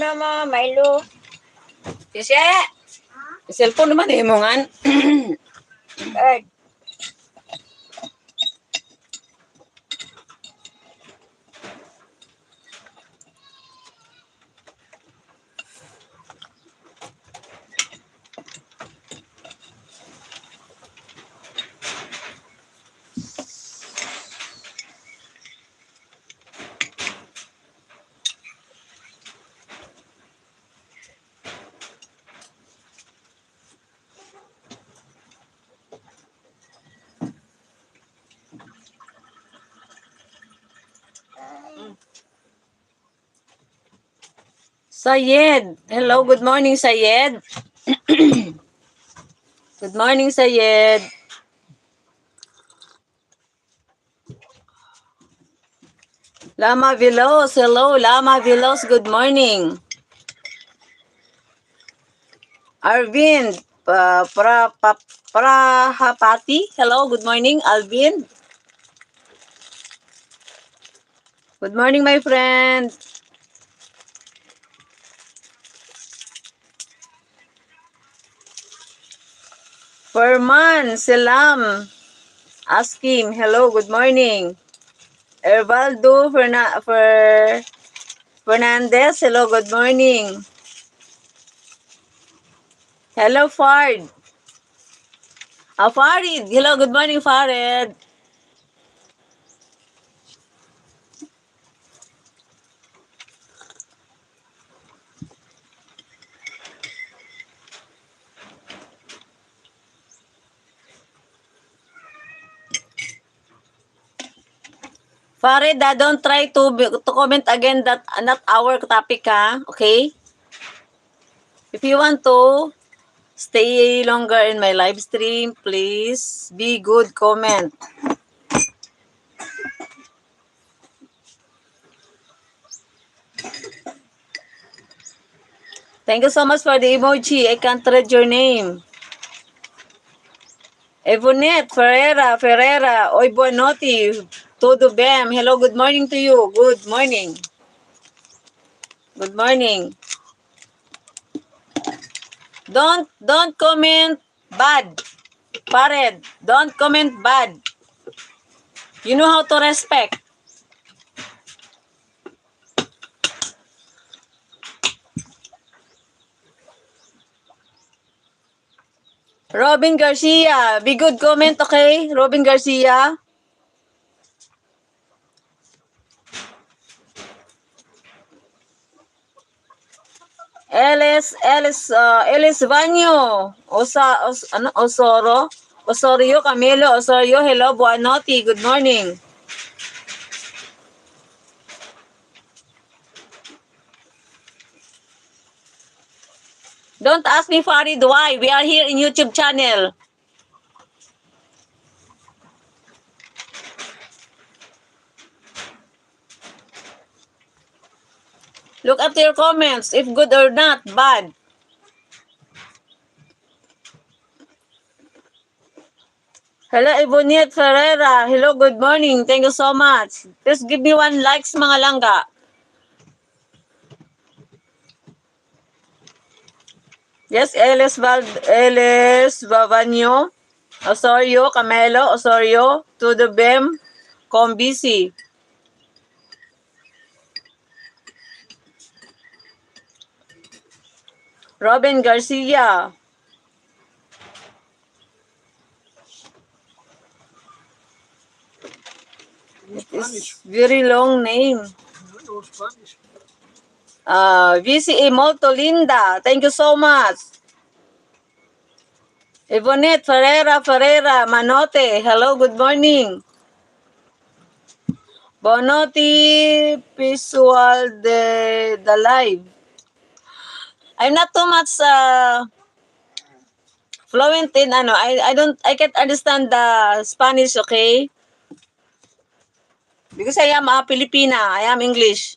na mo, Milo. Kasi, cellphone naman eh mo nga. Sayed. Hello, good morning, Sayed. good morning, Sayed. Lama Vilos. Hello, Lama Vilos. Good morning. Arvind. Uh, pra, pa, Prahapati. Hello, good morning, Alvin. Good morning, my friend. Ferman, Selam, Askim, hello, good morning. Ervaldo Ferna Fer Fernandez, hello, good morning. Hello, Fard. Ah, Farid, hello, good morning, Farid. Farid, ah, don't try to to comment again that not our topic, ha? Okay? If you want to stay longer in my live stream, please be good comment. Thank you so much for the emoji. I can't read your name. Evonette Ferreira, Ferreira, Oy Buenotti, Todo Bem. Hello, good morning to you. Good morning. Good morning. Don't don't comment bad. Pared, don't comment bad. You know how to respect. Robin Garcia, be good comment, okay? Robin Garcia. Elis, Elis, uh, Elis Vanyo, Osa, Os, ano, Osoro, Osorio, Camilo, Osorio, hello, Buanotti, good morning. Don't ask me, Farid, why. We are here in YouTube channel. Look at your comments, if good or not, bad. Hello, Eboniet Ferreira. Hello, good morning. Thank you so much. Just give me one likes, mga langga. Yes, Elis Val Elis Babanyo, Osorio, Camelo, Osorio, to the BEM, Combisi. Robin Garcia. Very long name. Uh, VCA Moltolinda, Thank you so much. Ivonette Ferreira Ferreira Manote. Hello, good morning. Bonotti Visual de the live. I'm not too much uh, fluent in ano. I I don't I can't understand the Spanish, okay? Because I am a Filipina, I am English.